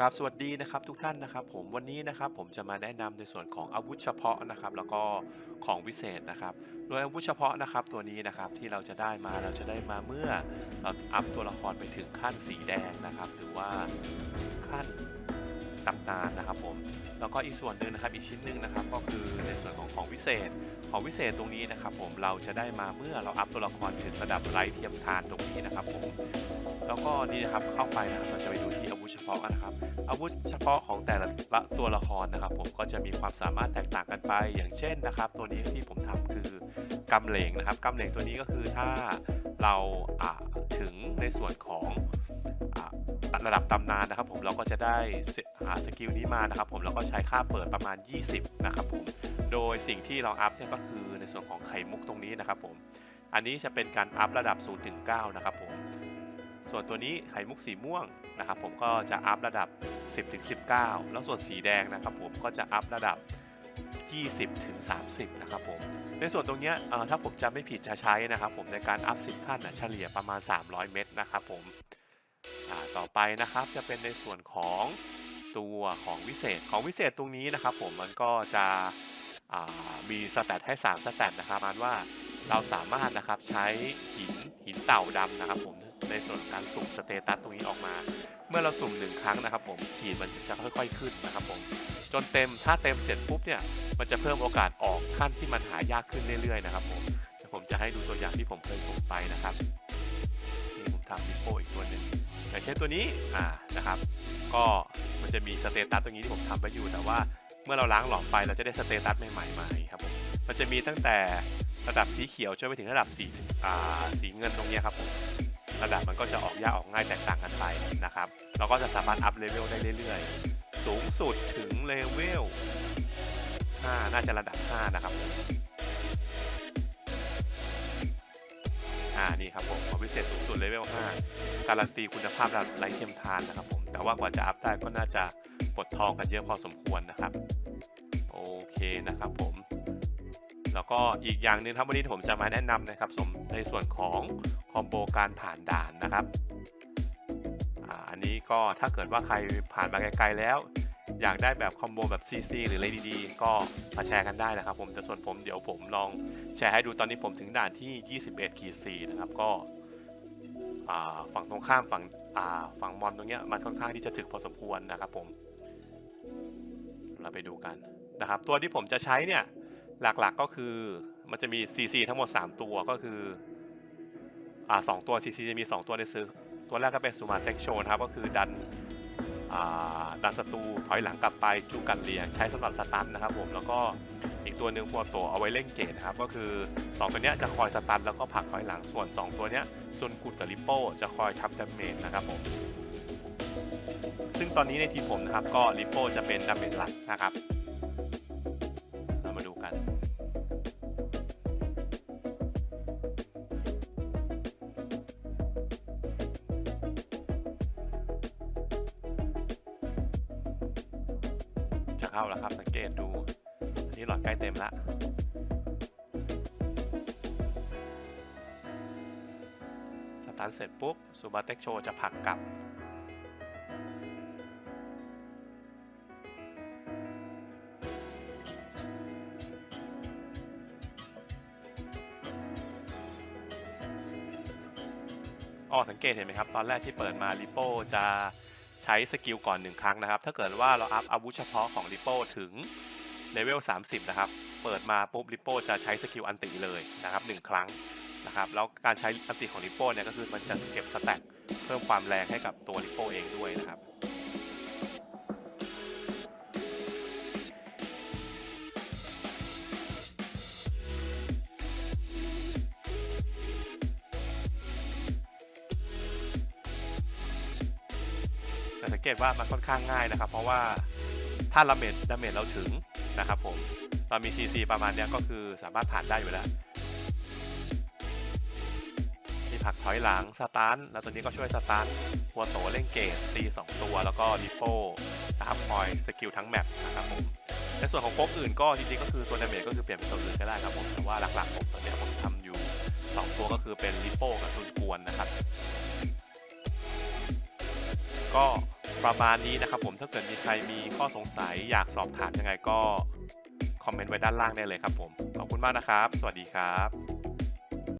ครับสวัสดีนะครับทุกท่านนะครับผมวันนี้นะครับผมจะมาแนะนำในส่วนของอาวุธเฉพาะนะครับแล้วก็ของวิเศษนะครับโดยอาวุธเฉพาะนะครับตัวนี้นะครับที่เราจะได้มาเราจะได้มาเมื่อเราอัพตัวละครไปถึงขั้นสีแดงนะครับ หรือว่าขั้นตำนานนะครับผมแล้วก็อีกส่วนหนึ่งนะครับอีกชิ้นหนึ่งนะครับก็คือในส่วนของของวิเศษ ของวิเศษตรงนี้นะครับผมเราจะได้มาเมื่อเราอัพตัวละครถึงระดับไร้เทียมทานตรงนี้นะครับผมแล้วก็นี่นะครับเข้าไปนะครับเราจะไปดูที่ เฉพาะนะครับ อาวุธเฉพาะของแต่ละตัวละครนะครับ ผมก็จะมีความสามารถแตกต่างกันไป อย่างเช่นนะครับ ตัวนี้ที่ผมทำคือกำเหลงนะครับกำเหลงตัวนี้ก็คือถ้าเราถึงในส่วนของระดับตำนานนะครับ ผมเราก็จะได้สอ่าสกิลนี้มานะครับ ผมแล้วก็ใช้ค่าเปิดประมาณ 20 นะครับผมโดยสิ่งที่เราอัพเนี่ยก็คือในส่วนของไข่มุกตรงนี้นะครับผมอันนี้จะเป็นการอัพระดับ0ถึง9นะครับผม ส่วนตัวนี้ไข่มุกสีม่วงนะครับผมก็จะอัพระดับ 10ถึง19 แล้วส่วนสีแดงนะครับผมก็จะอัพระดับ 20ถึง30 นะครับผมในส่วนตรงนี้ถ้าผมจำไม่ผิดจะใช้นะครับผมในการอัพ 10 ขั้นเฉลี่ยประมาณ 300 เมตรนะครับผมต่อไปนะครับจะเป็นในส่วนของตัวของวิเศษของวิเศษตรงนี้นะครับผมมันก็จะมีสแตทให้ 3 สแตทนะครับมาณว่าเราสามารถนะครับใช้หินหินเต่าดำนะครับผม ในส่วนการสุ่มสเตตัสตรงนี้ออกมา เมื่อเราสุ่มหนึ่งครั้งนะครับผมขีดมันจะค่อยๆขึ้นนะครับผมจนเต็มถ้าเต็มเสร็จปุ๊บเนี่ยมันจะเพิ่มโอกาสออกขั้นที่มันหายากขึ้นเรื่อยๆนะครับผมเดี๋ยวผมจะให้ดูตัวอย่างที่ผมเคยสุ่มไปนะครับนี่ผมทำดิโปอีกตัวหนึ่งอย่างเช่นตัวนี้อ่านะครับ ก็มันจะมีสเตตัสตรงนี้ที่ผมทำไปอยู่แต่ว่าเมื่อเราล้างหลอมไปเราจะได้สเตตัสใหม่ๆมาครับผมมันจะมีตั้งแต่ระดับสีเขียวจนไปถึงระดับสีอ่าสีเงินตรงนี้ครับผม ระดับมันก็จะออกยากออกง่ายแตกต่างกันไปนะครับ เราก็จะสามารถอัพเลเวลได้เรื่อยๆ สูงสุดถึงเลเวล5น่าจะระดับ 5 นะครับอ่านี่ครับผมความพิเศษสูงสุดเลเวล 5 การันตีคุณภาพระดับไร้เทียมทานนะครับผม แต่ว่ากว่าจะอัพได้ก็น่าจะปลดทองกันเยอะพอสมควรนะครับ โอเคนะครับผม แล้วก็อีกอย่างหนึ่งครับวันนี้ผมจะมาแนะนำนะครับสมในส่วนของคอมโบการผ่านด่านนะครับอันนี้ก็ถ้าเกิดว่าใครผ่านมาไกลๆแล้ว อยากได้แบบคอมโบแบบ CC หรืออะไรดีๆ ก็มาแชร์กันได้นะครับ ผมแต่ส่วนผมเดี๋ยวผมลองแชร์ให้ดูตอนนี้ผมถึงด่านที่ 21ขีด4นะครับก็ฝั่งตรงข้ามฝั่งฝั่งมอนตรงเนี้ยมันค่อนข้างที่จะถึกพอสมควรนะครับผม เราไปดูกันนะครับ ตัวที่ผมจะใช้เนี่ย หลักๆก็คือมันจะมี CC ทั้งหมด 3 ตัวก็คืออ่าสองตัว CC จะมี 2 ตัวในซื้อตัวแรกก็เป็นซูมาเต็กโชนะครับก็คือดันอ่าดันศัตรูถอยหลังกลับไปจูกันเลียงใช้สำหรับสตันนะครับผมแล้วก็อีกตัวหนึ่งพวตัวเอาไว้เล่นเกตนะครับก็คือ 2 ตัวเนี้ยจะคอยสตันแล้วก็ผลักถอยหลังส่วน 2 ตัวเนี้ยซุนกุดกับลิปโป้จะคอยทำดาเมจนะครับผมซึ่งตอนนี้ในทีมผมนะครับก็ลิปโป้จะเป็นดาเมจหลักนะครับ เข้าแล้วครับ สังเกตดู อันนี้หลอดใกล้เต็มละสตาร์ทเสร็จปุ๊บซูบาเต็กโชจะผลักกลับ อ๋อสังเกตเห็นไหมครับ ตอนแรกที่เปิดมาริโป้จะ ใช้สกิลก่อน 1 ครั้งนะครับ ถ้าเกิดว่าเราอัพอาวุธเฉพาะของริโป้ถึงเลเวล 30 นะครับ เปิดมาปุ๊บริโป้จะใช้สกิลอันติเลยนะครับ1ครั้งนะครับ แล้วการใช้อันติของริโป้เนี่ยก็คือมันจะเก็บสแต็กเพิ่มความแรงให้กับตัวริโป้เองด้วยนะครับ จะสังเกตว่ามันค่อนข้างง่ายนะครับ เพราะว่าถ้าดาเมจดาเมจเราถึงนะครับผมเรามี CC ประมาณนี้ก็คือสามารถผ่านได้อยู่แล้วที่ผักถอยหลังสตาร์ทแล้วตัวนี้ก็ช่วยสตาร์ทหัวโตเล่นเกตตี2 ตัว แล้วก็ดิโฟนะครับคอยสกิลทั้งแมปนะครับผมในส่วนของโป๊กอื่นก็จริงๆก็คือตัวดาเมจก็คือเปลี่ยนเป็นตัวอื่นก็ได้ครับผมแต่ว่าหลักๆผมตอนนี้ผมทำอยู่ 2 ตัวก็คือเป็นลิโป้กับซุนกวนนะครับ ก็ประมาณนี้นะครับผมถ้าเกิดมีใครมีข้อสงสัยอยากสอบถามยังไงก็คอมเมนต์ไว้ด้านล่างได้เลยครับผม ขอบคุณมากนะครับ สวัสดีครับ